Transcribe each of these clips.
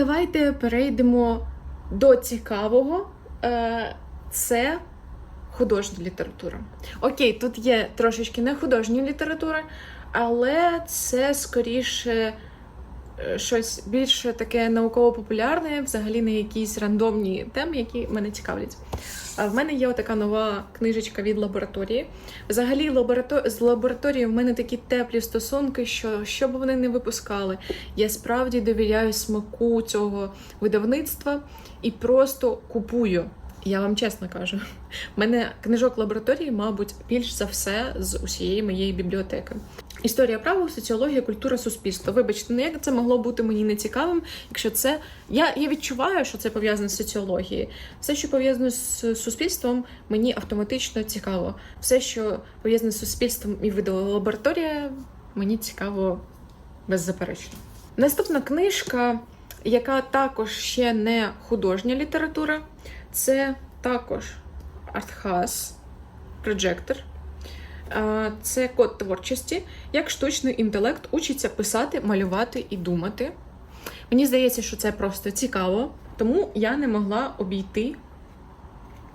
давайте перейдемо до цікавого. Е, Це художня література. Окей, тут є трошечки не художня література, але це скоріше щось більше таке науково-популярне, взагалі не якісь рандомні теми, які мене цікавлять. В мене є така нова книжечка від лабораторії. Взагалі, лаборато... з лабораторією в мене такі теплі стосунки, що що б вони не випускали, я справді довіряю смаку цього видавництва і просто купую. Я вам чесно кажу, в мене книжок лабораторії, мабуть, більш за все з усієї моєї бібліотеки. Історія права, соціологія, культура, суспільство. Вибачте, ну як це могло бути мені нецікавим, якщо це. Я, я відчуваю, що це пов'язане з соціологією. Все, що пов'язане з суспільством, мені автоматично цікаво. Все, що пов'язане з суспільством і видалабораторія, мені цікаво беззаперечно. Наступна книжка, яка також ще не художня література, це також артхас. Е, Це код творчості, як штучний інтелект учиться писати, малювати і думати. Мені здається, що це просто цікаво, тому я не могла обійти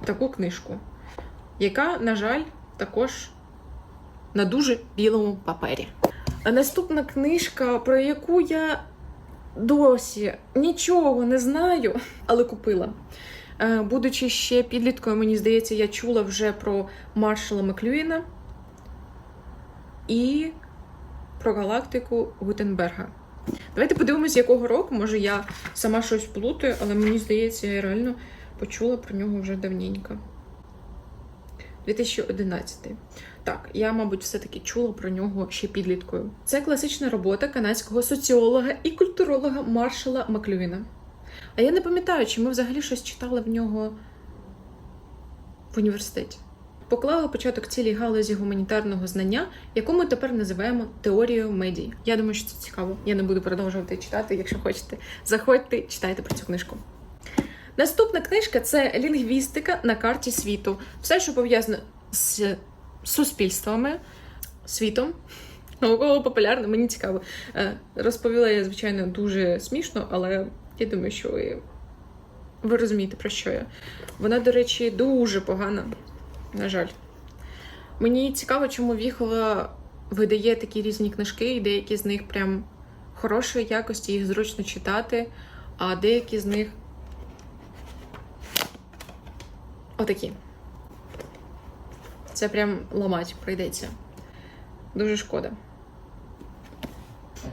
таку книжку, яка, на жаль, також на дуже білому папері. Наступна книжка, про яку я досі нічого не знаю, але купила. Е, Будучи ще підліткою, мені здається, я чула вже про Маршала Маклюїна і про галактику Гутенберга. Давайте подивимось, якого року. Може, я сама щось плутаю, але мені здається, я реально почула про нього вже давненько. 2011. Так, я, мабуть, все-таки чула про нього ще підліткою. Це класична робота канадського соціолога і культуролога Маршала Маклюїна. А я не пам'ятаю, чи ми взагалі щось читали в нього в університеті. Поклала початок цілій галузі гуманітарного знання, яку ми тепер називаємо теорією медій. Я думаю, що це цікаво. Я не буду продовжувати читати. Якщо хочете, заходьте, читайте про цю книжку. Наступна книжка це лінгвістика на карті світу. Все, що пов'язано з суспільствами, світом. Науково популярно, мені цікаво. Е, Розповіла я, звичайно, дуже смішно, але я думаю, що ви, ви розумієте, про що я. Вона, до речі, дуже погана, на жаль. Мені цікаво, чому Віхола видає такі різні книжки, і деякі з них прям хорошої якості, їх зручно читати, а деякі з них отакі. Це прям ламать прийдеться. Дуже шкода.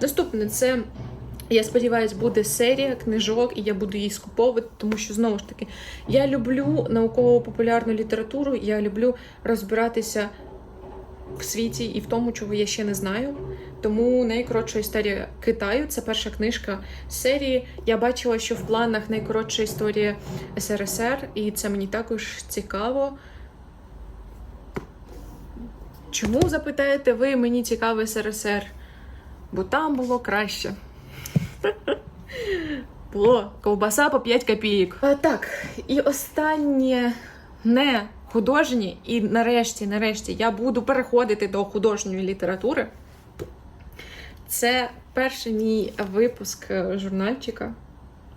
Наступне це, я сподіваюся, буде серія книжок, і я буду її скуповувати, тому що, знову ж таки, я люблю науково-популярну літературу, я люблю розбиратися в світі і в тому, чого я ще не знаю. Тому найкоротша історія Китаю це перша книжка серії. Я бачила, що в планах найкоротша історія СРСР, і це мені також цікаво. Чому запитаєте ви, мені цікавий СРСР? Бо там було краще. Було ковбаса по 5 копійок. Так, і останнє не художнє, і нарешті, нарешті, я буду переходити до художньої літератури. Це перший мій випуск е, журнальчика,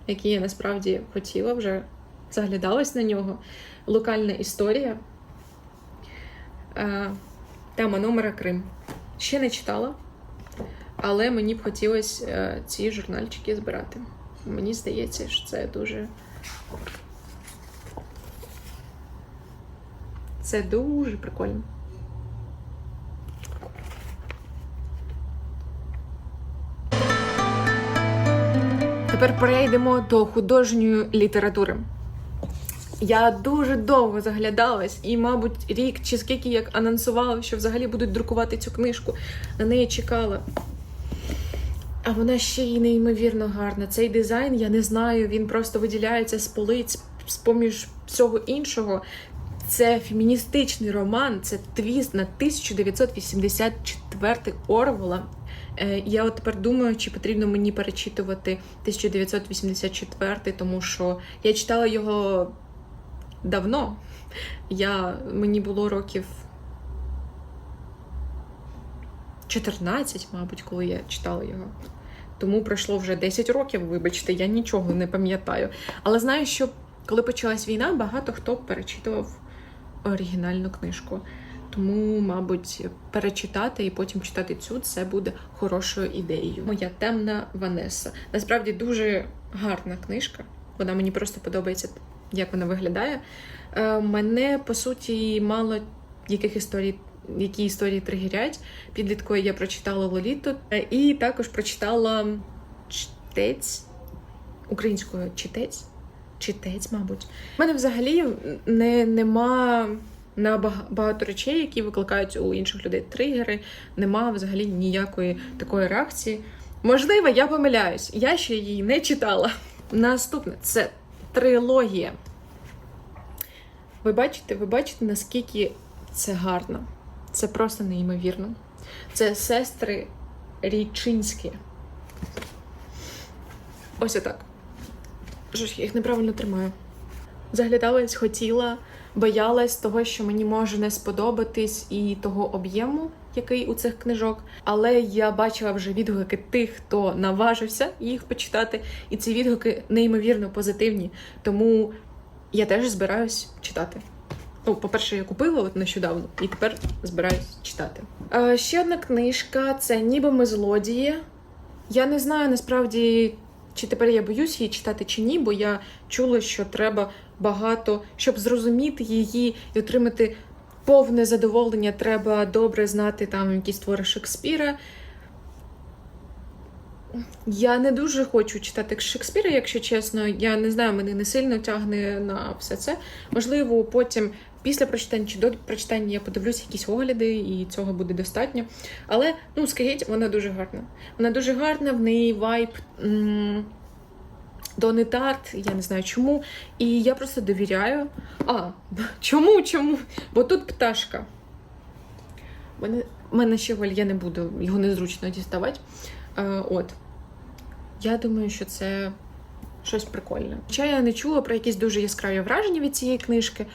який я насправді хотіла, вже заглядалась на нього. Локальна історія. Е, Тема номера Крим. Ще не читала, але мені б хотілося е, ці журнальчики збирати. Мені здається, що це дуже. Це дуже прикольно. Тепер перейдемо до художньої літератури. Я дуже довго заглядалась, і, мабуть, рік чи скільки як анонсувала, що взагалі будуть друкувати цю книжку, на неї чекала. А вона ще й неймовірно гарна. Цей дизайн, я не знаю, він просто виділяється з полиць з-поміж всього іншого. Це феміністичний роман, це твіст на 1984 Орвела. Е, Я от тепер думаю, чи потрібно мені перечитувати 1984, тому що я читала його давно. Я, Мені було років 14, мабуть, коли я читала його. тому пройшло вже 10 років. Вибачте, я нічого не пам'ятаю. Але знаю, що коли почалась війна, багато хто перечитував оригінальну книжку. Тому, мабуть, перечитати і потім читати цю це буде хорошою ідеєю. Моя темна Ванеса. Насправді дуже гарна книжка. Вона мені просто подобається, як вона виглядає. Е, мене по суті мало яких історій, які історії тригерять. Підліткою я прочитала Лоліту і також прочитала чтець українською читець. Читець, мабуть. У мене взагалі не, нема на багато речей, які викликають у інших людей тригери, нема взагалі ніякої такої реакції. Можливо, я помиляюсь, я ще її не читала. Наступне це трилогія. Ви бачите, ви бачите, наскільки це гарно. Це просто неймовірно. Це сестри Річинські. Ось отак. Я їх неправильно тримаю. Заглядалась, хотіла, боялась того, що мені може не сподобатись, і того об'єму, який у цих книжок. Але я бачила вже відгуки тих, хто наважився їх почитати, і ці відгуки неймовірно позитивні. Тому я теж збираюсь читати. Ну, по-перше, я купила от нещодавно, і тепер збираюсь читати. Е, ще одна книжка це Ніби ми злодії. Я не знаю насправді, чи тепер я боюсь її читати чи ні, бо я чула, що треба багато, щоб зрозуміти її і отримати повне задоволення, треба добре знати там якісь твори Шекспіра. Я не дуже хочу читати Шекспіра, якщо чесно. Я не знаю, мене не сильно тягне на все це. Можливо, потім після прочитання чи до прочитання я подивлюся якісь огляди, і цього буде достатньо. Але ну скажіть, вона дуже гарна. Вона дуже гарна, в неї вайб. м, Дони Тарт, я не знаю чому. І я просто довіряю. А, чому? Чому? Бо тут пташка. У мене, мене ще голь, я не буду, його незручно діставати. Е, от. Я думаю, що це щось прикольне. Хоча я не чула про якісь дуже яскраві враження від цієї книжки.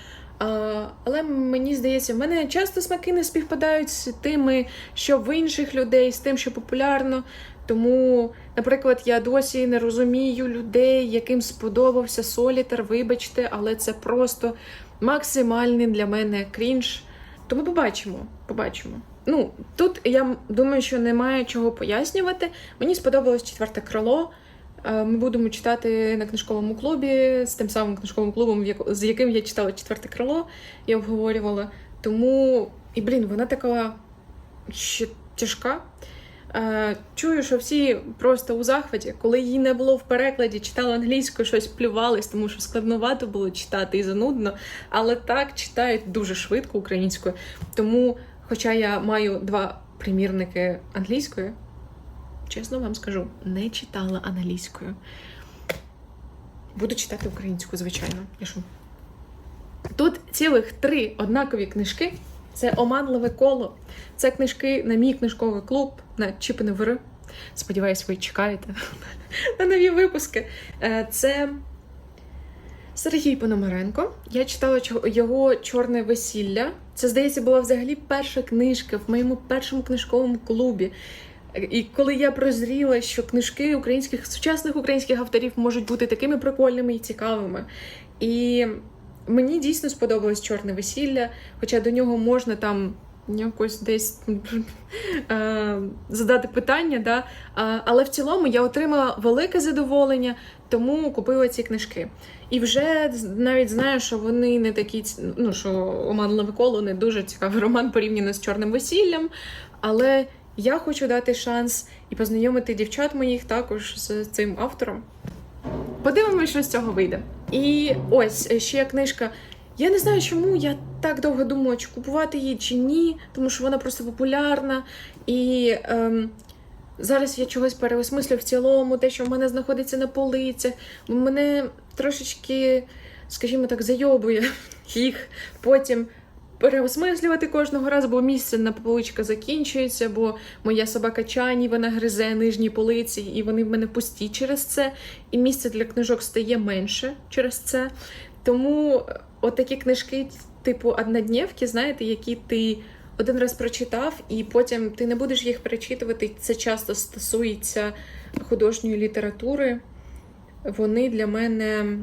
Але мені здається, в мене часто смаки не співпадають з тими, що в інших людей, з тим, що популярно. Тому, наприклад, я досі не розумію людей, яким сподобався Солітер, вибачте, але це просто максимальний для мене крінж. Тому побачимо, побачимо. Ну, тут я думаю, що немає чого пояснювати. Мені сподобалось четверте крило. Е, Ми будемо читати на книжковому клубі з тим самим книжковим клубом, з яким я читала четверте крило і обговорювала. Тому, і блін, вона така ще тяжка. Е, Чую, що всі просто у захваті. Коли її не було в перекладі, читала англійською, щось плювались, тому що складновато було читати і занудно. Але так читають дуже швидко українською. Тому, хоча я маю два примірники англійської, чесно вам скажу, не читала англійською. Буду читати українською, звичайно. Що? Тут цілих три однакові книжки. Це оманливе коло. Це книжки на мій книжковий клуб на ЧПНВР. Сподіваюсь, ви чекаєте на нові випуски. Е, Це Сергій Пономаренко. Я читала його Чорне весілля. Це, здається, була взагалі перша книжка в моєму першому книжковому клубі. І коли я прозріла, що книжки українських сучасних українських авторів можуть бути такими прикольними і цікавими. І мені дійсно сподобалось чорне весілля, хоча до нього можна там якось десь е, задати питання, да? Але в цілому я отримала велике задоволення, тому купила ці книжки. І вже навіть знаю, що вони не такі, ну що Оманливе коло не дуже цікавий роман порівняно з чорним весіллям. Але я хочу дати шанс і познайомити дівчат моїх також з цим автором. Подивимось, що з цього вийде. І ось ще книжка. Я не знаю, чому я так довго думала, чи купувати її чи ні, тому що вона просто популярна. І ем, зараз я чогось переосмислю в цілому, те, що в мене знаходиться на полицях. Мене трошечки, скажімо так, зайобує їх потім переосмислювати кожного разу, бо місце на поличка закінчується, бо моя собака Чані, вона гризе нижні полиці, і вони в мене пусті через це. І місце для книжок стає менше через це. Тому е, отакі книжки, типу однодневки, знаєте, які ти один раз прочитав, і потім ти не будеш їх перечитувати. Це часто стосується художньої літератури, вони для мене.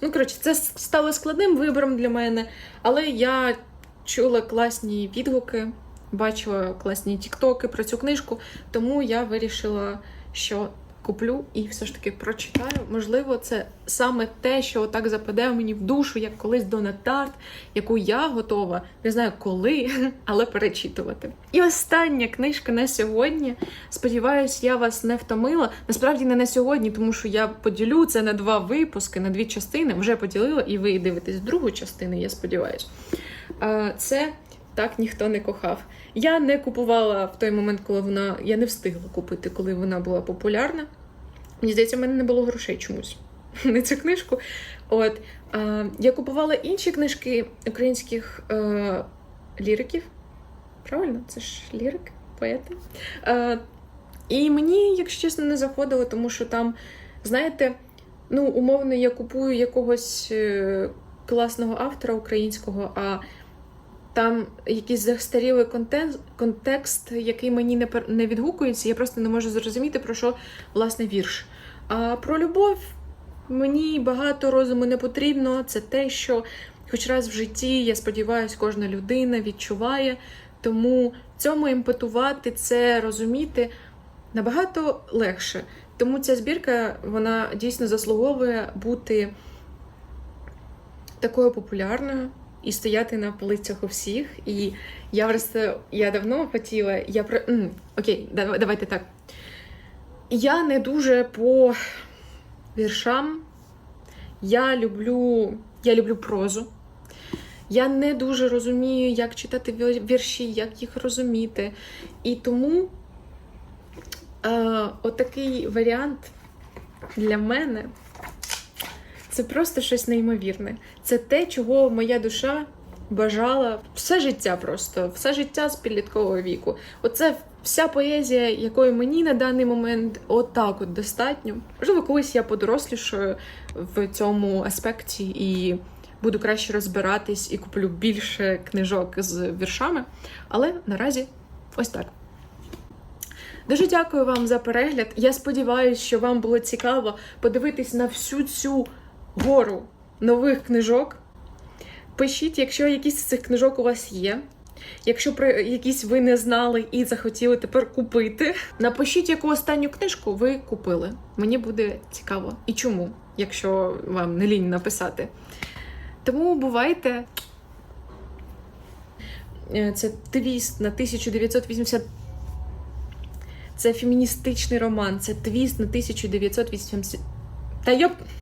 Ну, коротше, це стало складним вибором для мене, але я чула класні відгуки, бачила класні тіктоки про цю книжку, тому я вирішила, що куплю і все ж таки прочитаю. Можливо, це саме те, що так западе мені в душу, як колись Дона Тарт, яку я готова, не знаю коли, але перечитувати. І остання книжка на сьогодні. Сподіваюсь, я вас не втомила. Насправді не на сьогодні, тому що я поділю це на два випуски, на дві частини. Вже поділила, і ви дивитесь другу частину, я сподіваюся. Е, Це так ніхто не кохав. Я не купувала в той момент, коли вона. Я не встигла купити, коли вона була популярна. Мені здається, в мене не було грошей чомусь на цю книжку. От а, я купувала інші книжки українських е, ліриків. Правильно, це ж лірики, поети. Е, і мені, якщо чесно, не заходило, тому що там, знаєте, ну, умовно, я купую якогось е, класного автора українського, а там якийсь застарілий контекст, контекст який мені не, не відгукується, я просто не можу зрозуміти, про що власне вірш. А про любов мені багато розуму не потрібно. Це те, що хоч раз в житті, я сподіваюся, кожна людина відчуває. Тому цьому імпетувати, це розуміти набагато легше. Тому ця збірка вона дійсно заслуговує бути такою популярною і стояти на полицях у всіх. І я просто я давно хотіла. Я про окей, давайте так. Я не дуже по віршам. Я люблю, я люблю прозу. Я не дуже розумію, як читати ві- вірші, як їх розуміти. І тому е, отакий варіант для мене це просто щось неймовірне. Це те, чого моя душа бажала все життя просто, все життя з підліткового віку. Оце вся поезія, якої мені на даний момент отак от достатньо. Можливо, колись я подорослішаю в цьому аспекті і буду краще розбиратись і куплю більше книжок з віршами. Але наразі ось так. Дуже дякую вам за перегляд. Я сподіваюся, що вам було цікаво подивитись на всю цю гору нових книжок. Пишіть, якщо якісь з цих книжок у вас є. Якщо про якісь ви не знали і захотіли тепер купити, напишіть, яку останню книжку ви купили. Мені буде цікаво. І чому, якщо вам не лінь написати. Тому бувайте. Е, Це твіст на 1980. Це феміністичний роман. Це твіст на 1980. Та йоп.